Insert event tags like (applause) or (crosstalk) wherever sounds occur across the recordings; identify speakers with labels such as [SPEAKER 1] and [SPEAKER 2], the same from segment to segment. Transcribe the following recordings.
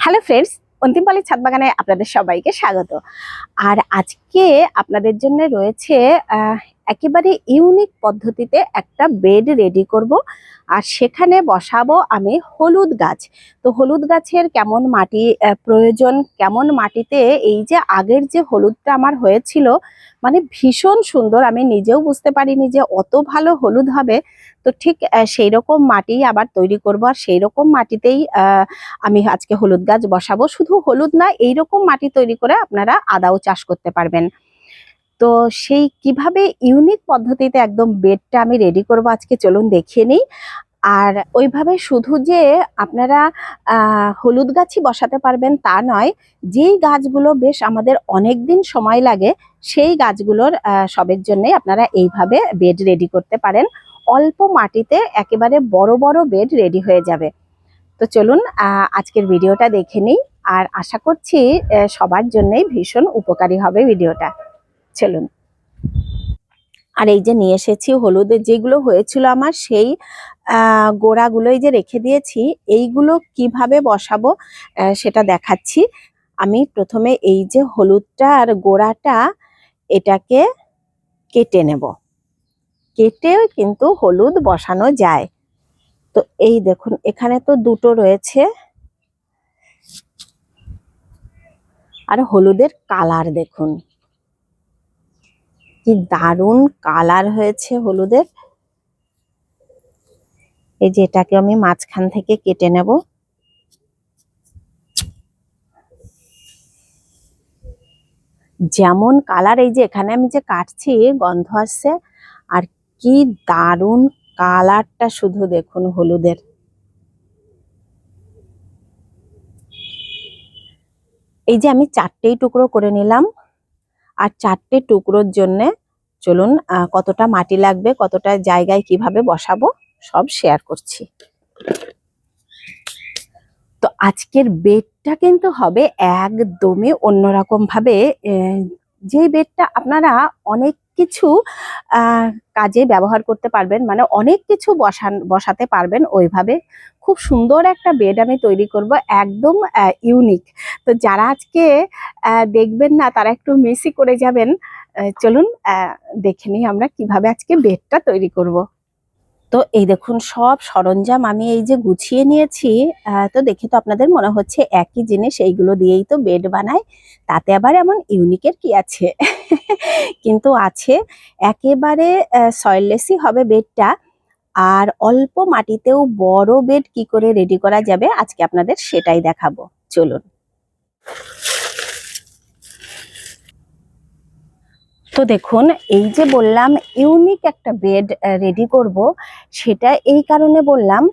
[SPEAKER 1] Hello friends অন্তিম অন্তিমপালি ছাদ বাগানে আপনাদের সবাইকে স্বাগত। আর আজকে আপনাদের জন্য রয়েছে একেবারে ইউনিক পদ্ধতিতে একটা বেড রেডি করব। আর সেখানে বসাবো আমি হলুদ গাছ। তো হলুদ গাছের কেমন মাটি প্রয়োজন, কেমন মাটিতে এই যে আগের যে হলুদটা আমার হয়েছিল মানে ভীষণ সুন্দর, আমি নিজেও বুঝতে পারিনি যে অত ভালো হলুদ হবে। তো ঠিক সেই রকম মাটি আবার তৈরি করব আর সেই রকম মাটিতেই আমি আজকে হলুদ গাছ বসাবো। শুধু হলুদ না এই রকম মাটি তৈরি করে আপনারা আদাও চাষ করতে পারবেন। তো সেই কীভাবে ইউনিক পদ্ধতিতে একদম বেডটা আমি রেডি করব আজকে চলুন দেখিয়ে নিই। আর ওইভাবে শুধু যে আপনারা হলুদ গাছই বসাতে পারবেন তা নয়, যেই গাছগুলো বেশ আমাদের অনেক দিন সময় লাগে, সেই গাছগুলোর সবের জন্যই আপনারা এইভাবে বেড রেডি করতে পারেন। অল্প মাটিতে একেবারে বড় বড় বেড রেডি হয়ে যাবে। তো চলুন আজকের ভিডিওটা দেখে নিই। আর আশা করছি সবার জন্যই ভীষণ উপকারী হবে ভিডিওটা চলুন আর এই যে নিয়ে এসেছি হলুদের যেগুলো হয়েছিল আমার সেই গোড়াগুলোই যে রেখে দিয়েছি, এইগুলো কীভাবে বসাবো সেটা দেখাচ্ছি। আমি প্রথমে এই যে হলুদটা আর গোড়াটা, এটাকে কেটে নেব। কেটেও কিন্তু হলুদ বসানো যায়। তো এই দেখুন, এখানে তো দুটো রয়েছে। আর হলুদের কালার দেখুন। কি দারুণ কালার হয়েছে হলুদের। এই যে এটাকে আমি মাঝখান থেকে কেটে নেব। যেমন কালার, এই যে এখানে আমি যে কাটছি, গন্ধ আসছে, আর কি দারুণ কালারটা শুধু দেখুন হলুদের। এই যে আমি চারটেই টুকরো করে নিলাম, আর চারটে টুকরোর জন্যে চলুন কতটা মাটি লাগবে কতটা জায়গায় কীভাবে বসাবো সব শেয়ার করছি। তো আজকের বেডটা কিন্তু হবে একদমই অন্যরকম ভাবে আহ, যে বেডটা আপনারা অনেক কিছু কাজে ব্যবহার করতে পারবেন মানে অনেক কিছু বসান বসাতে পারবেন ওইভাবে। খুব সুন্দর একটা বেড আমি তৈরি করব, একদম ইউনিক তো যারা আজকে দেখবেন না, তারা একটু মিসই করে যাবেন। চলুন দেখে নিই আমরা কীভাবে আজকে বেডটা তৈরি করব। তো এই দেখুন, সব সরঞ্জাম আমি এই যে গুছিয়ে নিয়েছি তো দেখে তো আপনাদের মনে হচ্ছে একই জিনিস, এইগুলো দিয়েই তো বেড বানায় তাতে আবার এমন ইউনিকের কি আছে? (laughs) কিন্তু আছে। একেবারে সয়েললেসই হবে বেডটা আর অল্প মাটিতেও বড় বেড কি করে রেডি করা যাবে? আজকে আপনাদের সেটাই দেখাবো। চলুন। তো দেখুন, এই যে বললাম ইউনিক একটা বেড রেডি করব। সেটা এই কারণে বললাম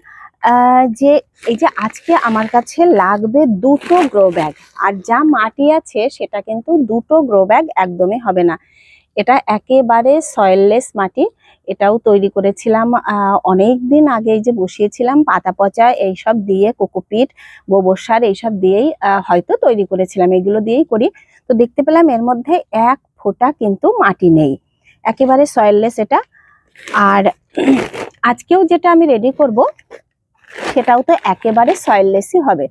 [SPEAKER 1] যে এই যে আজকে আমার কাছে লাগবে দুটো গ্রো ব্যাগ আর যা মাটি আছে, সেটা কিন্তু দুটো গ্রো ব্যাগ একদমই হবে না। এটা একেবারে সয়েললেস মাটি এটাও তৈরি করেছিলাম অনেক দিন আগে যে বসিয়েছিলাম, পাতা পচা এইসব দিয়ে, কোকোপিট, গোবর সার এইসব দিয়েই হয়তো তৈরি করেছিলাম, এগুলো দিয়েই করি। তো দেখতে পেলাম এর মধ্যে এক ফোঁটা কিন্তু মাটি নেই। একেবারে সয়েললেস এটা। আর আজকেও যেটা আমি রেডি করব, সেটাও তো একেবারে সয়েললেসই হবে।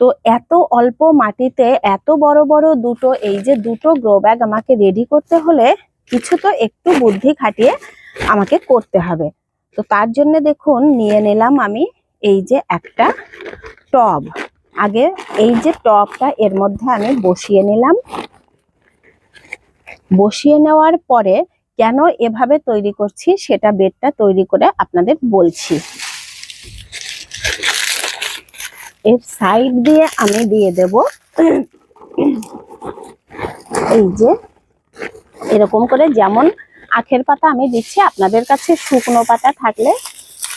[SPEAKER 1] তো এত অল্প মাটিতে এত বড় বড় দুটো, এই যে দুটো গ্রো ব্যাগ আমাকে রেডি করতে হলে কিছু তো একটু বুদ্ধি খাটিয়ে আমাকে করতে হবে। তো তার জন্য দেখুন, নিয়ে নিলাম আমি এই যে একটা টব। আগে এই যে টবটা এর মধ্যে আমি বসিয়ে নিলাম। বসিয়ে নেওয়ার পরে কেন এভাবে তৈরি করছি সেটা বেডটা তৈরি করে আপনাদের বলছি। এর সাইড দিয়ে আমি দিয়ে দেব। এই যে, এরকম করে যেমন আখের পাতা আমি দিচ্ছি, আপনাদের কাছে শুকনো পাতা থাকলে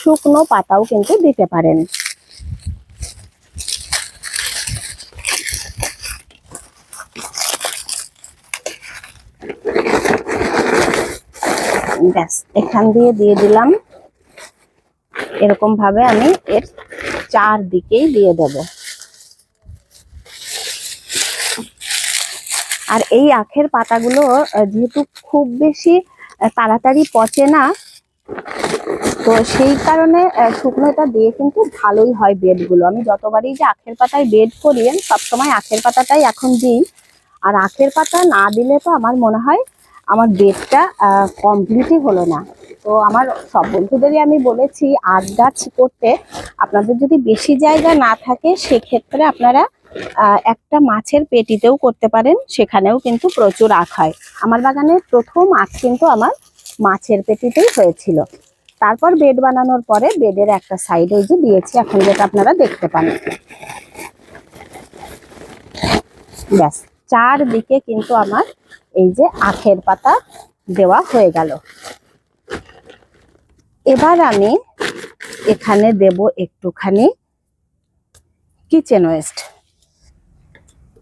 [SPEAKER 1] শুকনো পাতাও কিন্তু দিতে পারেন। ব্যাস, এখান দিয়ে দিয়ে দিলাম। এরকম ভাবে আমি এর চারদিকেই দিয়ে দেব। আর এই আখের পাতাগুলো যেহেতু খুব বেশি তাড়াতাড়ি পচে না, তো সেই কারণে শুকনোটা দিয়ে কিন্তু ভালোই হয় বেডগুলো। আমি যতবারই যে আখের পাতায় বেড করি, আমি সবসময় আখের পাতাটাই এখন দিই। আর আখের পাতা না দিলে তো আমার মনে হয়, আমার বেডটা কমপ্লিটই হলো না। তো আমার সব বন্ধুদেরই আমি বলেছি, আখ গাছ করতে আপনাদের যদি বেশি জায়গা না থাকে, সেক্ষেত্রে আপনারা একটা মাছের পেটিতেও করতে পারেন, সেখানেও কিন্তু প্রচুর আখ হয়। আমার বাগানে প্রথম আখ কিন্তু আমার মাছের পেটিতেই হয়েছিল। তারপর বেড বানানোর পরে বেডের একটা সাইড ওই যে দিয়েছি, এখন যেটা আপনারা দেখতে পান। ব্যাস, চারদিকে কিন্তু আমার এই যে আখের পাতা দেওয়া হয়ে গেল। এবার আমি এখানে দেব একটুখানি কিচেন ওয়েস্ট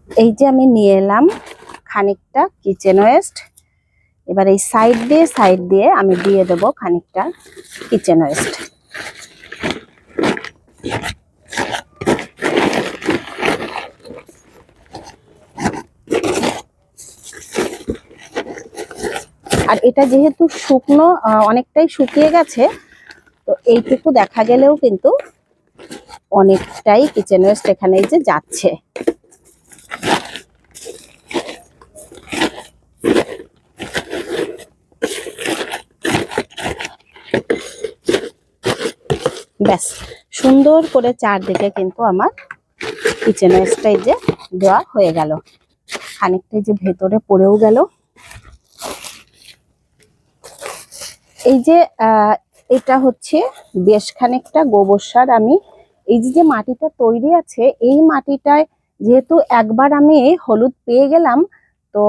[SPEAKER 1] এই যে আমি নিয়ে এলাম খানিকটা কিচেন ওয়েস্ট এবার এই সাইড দিয়ে সাইড দিয়ে আমি দিয়ে দেব খানিকটা কিচেন ওয়েস্ট আর (laughs) এটা যেহেতু শুকনো অনেকটাই শুকিয়ে গেছে তো এইটুকু দেখা গেলেও কিন্তু অনেকটাই কিচেন ওয়েস্ট এখানে যে যাচ্ছে। ব্যাস সুন্দর করে চারদিকে কিন্তু আমার কিচেন ওয়েস্টটাই যে দেওয়া হয়ে গেল। খানিকটাই যে ভেতরে পড়েও গেল। এই যে এটা হচ্ছে বেশ খানিকটা গোবর সার আমি, এই যে মাটিটা তৈরি আছে, এই মাটিটায় যেহেতু একবার আমি হলুদ পেয়ে গেলাম, তো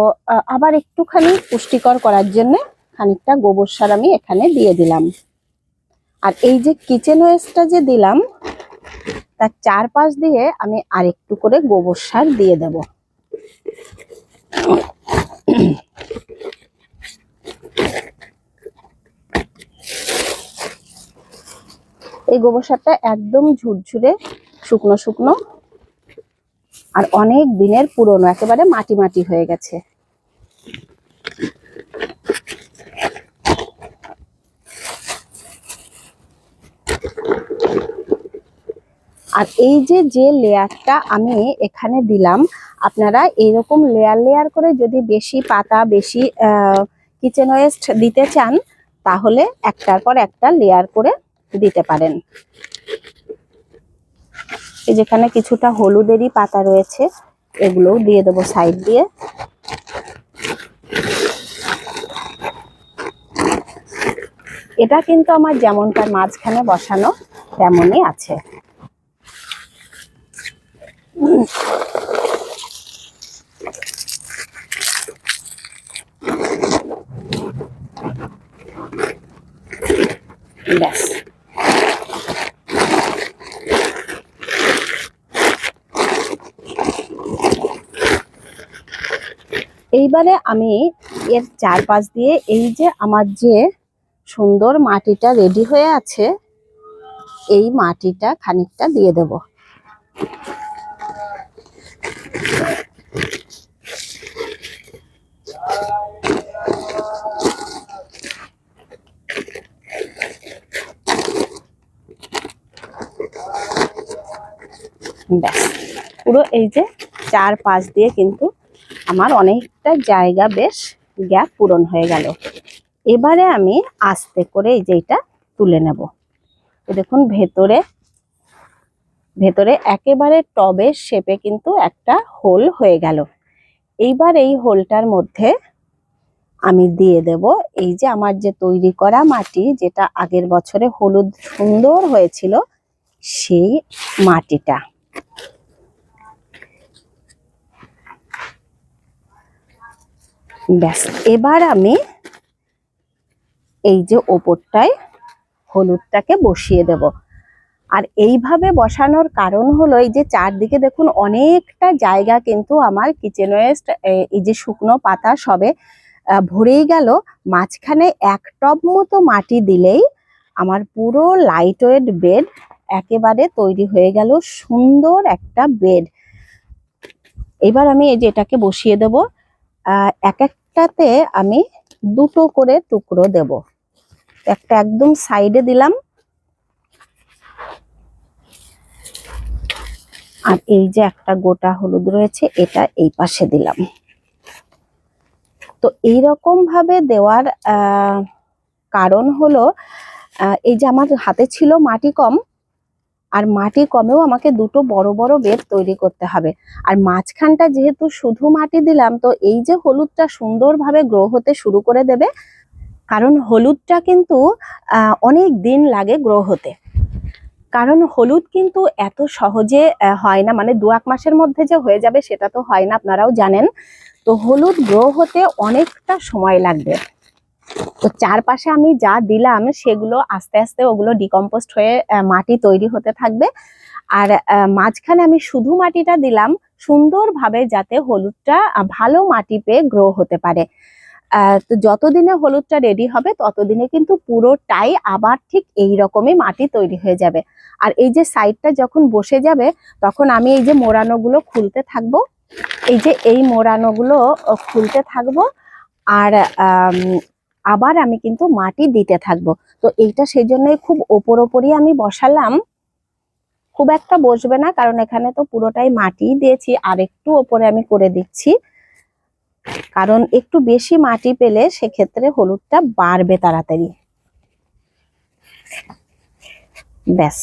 [SPEAKER 1] আবার একটুখানি পুষ্টিকর করার জন্য খানিকটা গোবর সার আমি এখানে দিয়ে দিলাম। আর এই যে কিচেন ওয়েস্টটা যে দিলাম, তার চারপাশ দিয়ে আমি আরেকটু করে গোবর সার দিয়ে দেব। এই গোবর সারটা একদম ঝুরঝুরে শুকনো শুকনো আর অনেক দিনের পুরনো, একেবারে মাটি মাটি হয়ে গেছে। আর এই যে যে লেয়ারটা আমি এখানে দিলাম, আপনারা এইরকম লেয়ার লেয়ার করে যদি বেশি পাতা, বেশি কিচেন ওয়েস্ট দিতে চান, তাহলে একটার পর একটা লেয়ার করে দিতে পারেন। এই যেখানে কিছুটা হলুদেরই পাতা রয়েছে, এগুলোও দিয়ে দেবো সাইড দিয়ে। এটা কিন্তু আমার যেমনটা মাঝখানে বসানো, তেমনই আছে। ব্যাস। এইবারে আমি এর চারপাশ দিয়ে এই যে আমার যে সুন্দর মাটিটা রেডি হয়ে আছে, এই মাটিটা খানিকটা দিয়ে দেব। ব্যাস। পুরো এই যে চার পাশ দিয়ে কিন্তু আমার অনেকটা জায়গা বেশ গ্যাপ পূরণ হয়ে গেল। এবারে আমি আস্তে করে এই যে এটা তুলে নেব। তো দেখুন, ভেতরে ভেতরে একেবারে টবের শেপে কিন্তু একটা হোল হয়ে গেল। এইবার এই হোলটার মধ্যে আমি দিয়ে দেব এই যে আমার যে তৈরি করা মাটি, যেটা আগের বছরে হলুদ সুন্দর হয়েছিল, সেই মাটিটা। ব্যাস, এবার আমি এই যে ওপরটায় হলুদটাকে বসিয়ে দেব। আর এইভাবে বসানোর কারণ হলো এই যে চারদিকে দেখুন অনেকটা জায়গা কিন্তু আমার কিচেন ওয়েস্ট এই যে শুকনো পাতা সবে ভরেই গেল। মাঝখানে এক টব মতো মাটি দিলেই আমার পুরো লাইট ওয়েট বেড একেবারে তৈরি হয়ে গেল। সুন্দর একটা বেড এবার আমি এই যে এটাকে বসিয়ে দেব। এক এক একটাতে আমি দুটো করে টুকরো দেব। একটা একদম সাইডে দিলাম। আর এই যে একটা গোটা হলুদ রয়েছে, এটা এই পাশে দিলাম। তো এইরকম ভাবে দেওয়ার কারণ হলো এই যে আমার হাতে ছিল মাটি কম আর মাটি কমেও আমাকে দুটো বড় বড় বেড তৈরি করতে হবে। আর মাঝখানটা যেহেতু শুধু মাটি দিলাম, তো এই যে হলুদটা সুন্দরভাবে গ্রো হতে শুরু করে দেবে, কারণ হলুদটা কিন্তু অনেক দিন লাগে গ্রো হতে। কারণ হলুদ কিন্তু এত সহজে হয় না মানে দু এক মাসের মধ্যে যে হয়ে যাবে সেটা তো হয় না, আপনারাও জানেন। তো হলুদ গ্রো হতে অনেকটা সময় লাগবে। তো চারপাশে আমি যা দিলাম, সেগুলো আস্তে আস্তে ওগুলো ডিকম্পোস্ট হয়ে মাটি তৈরি হতে থাকবে। আর মাঝখানে আমি শুধু মাটিটা দিলাম, সুন্দরভাবে যাতে হলুদটা ভালো মাটি পেয়ে গ্রো হতে পারে। তো যতদিনে হলুদটা রেডি হবে, ততদিনে কিন্তু পুরোটাই আবার ঠিক এই রকমই মাটি তৈরি হয়ে যাবে। আর এই যে সাইডটা যখন বসে যাবে, তখন আমি এই যে মোড়ানোগুলো খুলতে থাকব। এই যে এই মোড়ানোগুলো খুলতে থাকব। আর আবার আমি কিন্তু মাটি দিতে থাকব। তো এইটা সেই জন্যই খুব ওপর ওপরই আমি বসালাম। খুব একটা বসবে না, কারণ এখানে তো পুরোটাই মাটি দিয়েছি, আর একটু ওপরে আমি করে দিচ্ছি। কারণ একটু বেশি মাটি পেলে সেক্ষেত্রে হলুদটা বাড়বে তাড়াতাড়ি। ব্যাস।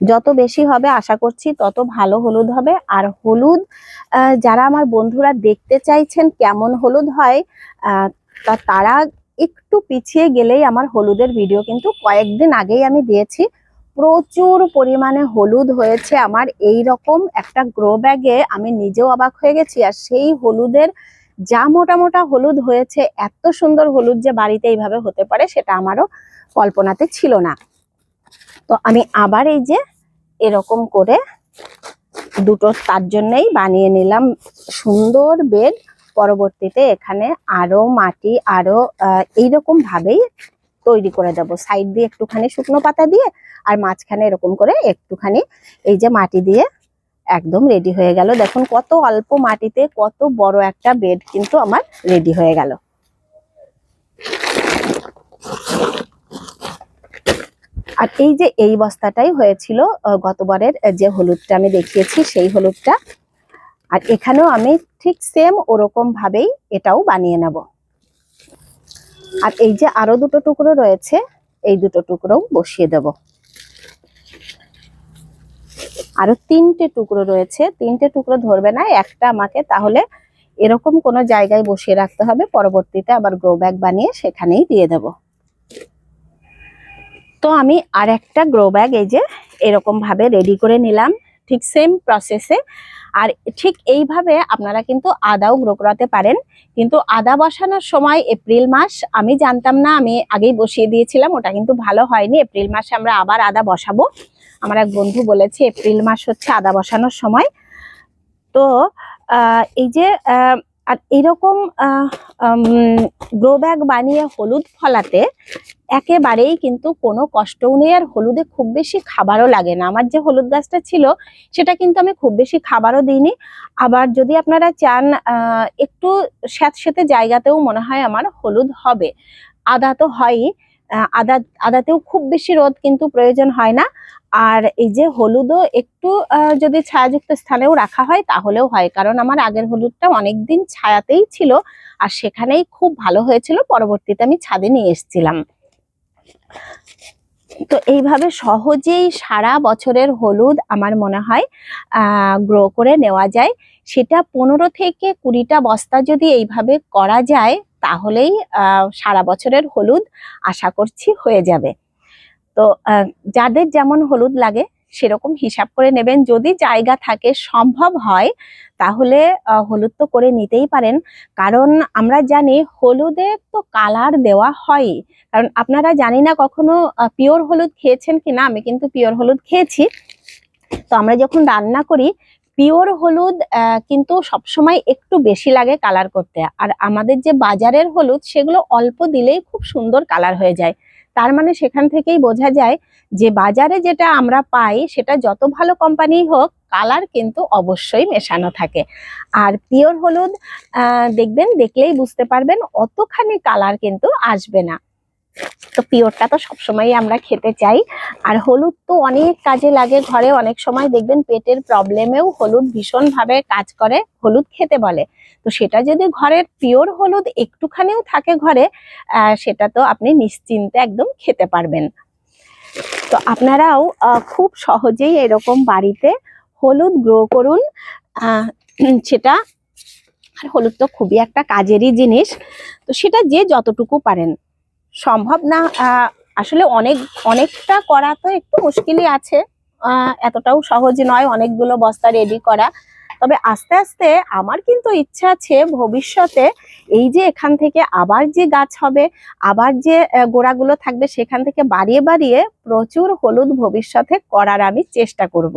[SPEAKER 1] যত বেশি হবে, আশা করছি তত ভালো হলুদ হবে। আর হলুদ যারা আমার বন্ধুরা দেখতে চাইছেন কেমন হলুদ হয় তা তারা একটু পিছিয়ে গেলেই আমার হলুদের ভিডিও কিন্তু কয়েকদিন আগেই আমি দিয়েছি। প্রচুর পরিমাণে হলুদ হয়েছে। আমার এই রকম একটা গ্রো ব্যাগে আমি নিজেও অবাক হয়ে গেছি। আর সেই হলুদের যা মোটা মোটা হলুদ হয়েছে, এত সুন্দর হলুদ যে বাড়িতে এইভাবে হতে পারে সেটা আমারও কল্পনাতে ছিল না। তো আমি আবার এই যে এরকম করে দুটো তার জন্যই বানিয়ে নিলাম সুন্দর বেড পরবর্তীতে এখানে আরও মাটি আরও আহ, এইরকম ভাবেই তৈরি করে দেবো। সাইড দিয়ে একটুখানি শুকনো পাতা দিয়ে আর মাঝখানে এরকম করে একটুখানি এই যে মাটি দিয়ে একদম রেডি হয়ে গেল। দেখুন কত অল্প মাটিতে কত বড় একটা বেড কিন্তু আমার রেডি হয়ে গেল। আর এই যে এই বস্তাটাই হয়েছিল গতবারের যে হলুদটা আমি দেখিয়েছি সেই হলুদটা আর এখানেও আমি ঠিক সেম ওরকম ভাবেই এটাও বানিয়ে নেব। আর এই যে আরও দুটো টুকরো রয়েছে, এই দুটো টুকরো বসিয়ে দেব। আরও তিনটে টুকরো রয়েছে, তিনটে টুকরো ধরবে না, একটা আমাকে তাহলে এরকম কোনো জায়গায় বসিয়ে রাখতে হবে, পরবর্তীতে আবার গ্রো ব্যাগ বানিয়ে সেখানেই দিয়ে দেব। তো আমি আর একটা গ্রো ব্যাগ এই যে এরকম ভাবে রেডি করে নিলাম, ঠিক সেম প্রসেসে আর ঠিক এইভাবে আপনারা কিন্তু আদাও গ্রো করাতে পারেন। কিন্তু আদা বসানোর সময় এপ্রিল মাস, আমি জানতাম না, আমি আগেই বসিয়ে দিয়েছিলাম, ওটা কিন্তু ভালো হয়নি। এপ্রিল মাসে আমরা আবার আদা বসাবো। আমার এক বন্ধু বলেছে, এপ্রিল মাস হচ্ছে আদা বসানোর সময়। তো এই যে আর এরকম গ্রো ব্যাগ বানিয়ে হলুদ ফলাতে একেবারেই কিন্তু কোনো কষ্টও নেই। আর হলুদে খুব বেশি খাবারও লাগে না। আমার যে হলুদ গাছটা ছিল, সেটা কিন্তু আমি খুব বেশি খাবারও দিইনি। আবার যদি আপনারা চান একটু স্যাঁতস্যাঁতে জায়গাতেও মনে হয় আমার হলুদ হবে। আদা তো হয়ই। আদা, আদাতেও খুব বেশি রোদ কিন্তু প্রয়োজন হয় না। আর এই যে হলুদও একটু যদি ছায়াযুক্ত স্থানেও রাখা হয় তাহলেও হয়, কারণ আমার আগের হলুদটা অনেকদিন ছায়াতেই ছিল আর সেখানেই খুব ভালো হয়েছিল, পরবর্তীতে আমি ছাদে নিয়ে এসেছিলাম। তো এইভাবে সহজেই সারা বছরের হলুদ আমার মনে হয় গ্রো করে নেওয়া যায়। সেটা পনেরো থেকে কুড়িটা বস্তা যদি এইভাবে করা যায় তাহলেই সারা বছরের হলুদ আশা করছি হয়ে যাবে। তো যাদের যেমন হলুদ লাগে, সেরকম হিসাব করে নেবেন। যদি জায়গা থাকে সম্ভব হয়, তাহলে হলুদ তো করে নিতেই পারেন। কারণ আমরা জানি হলুদে তো কালার দেওয়া হয়। কারণ আপনারা জানি না কখনো পিওর হলুদ খেয়েছেন কি না আমি কিন্তু পিওর হলুদ খেয়েছি। তো আমরা যখন রান্না করি পিওর হলুদ কিন্তু সবসময় একটু বেশি লাগে কালার করতে। আর আমাদের যে বাজারের হলুদ, সেগুলো অল্প দিলেই খুব সুন্দর কালার হয়ে যায়। তার মানে সেখান থেকেই বোঝা যায় যে বাজারে যেটা আমরা পাই, সেটা যত ভালো কোম্পানি হোক, কালার কিন্তু অবশ্যই মেশানো থাকে। আর পিওর হলুদ দেখবেন, দেখলেই বুঝতে পারবেন, অতখানি কালার কিন্তু আসবে না। তো পিওরটা তো সবসময় আমরা খেতে চাই। আর হলুদ তো অনেক কাজে লাগে ঘরে, অনেক সময় দেখবেন পেটের প্রবলেমেও হলুদ ভীষণভাবে কাজ করে, হলুদ খেতে বলে। তো সেটা যদি ঘরের পিওর হলুদ একটুখানিও থাকে ঘরে সেটা তো আপনি নিশ্চিন্তে একদম খেতে পারবেন। তো আপনারাও খুব সহজেই এরকম বাড়িতে হলুদ গ্রো করুন। সেটা, আর হলুদ তো খুবই একটা কাজেরই জিনিস। তো সেটা যে যতটুকু পারেন। সম্ভব না আসলে অনেক, অনেকটা করা তো একটু মুশকিলই আছে। এতটাও সহজ নয় অনেকগুলো বস্তা রেডি করা। তবে আস্তে আস্তে আমার কিন্তু ইচ্ছা আছে ভবিষ্যতে এই যে এখান থেকে আবার যে গাছ হবে, আবার যে গোড়াগুলো থাকবে সেখান থেকে বাড়িয়ে বাড়িয়ে প্রচুর হলুদ ভবিষ্যতে করার আমি চেষ্টা করব।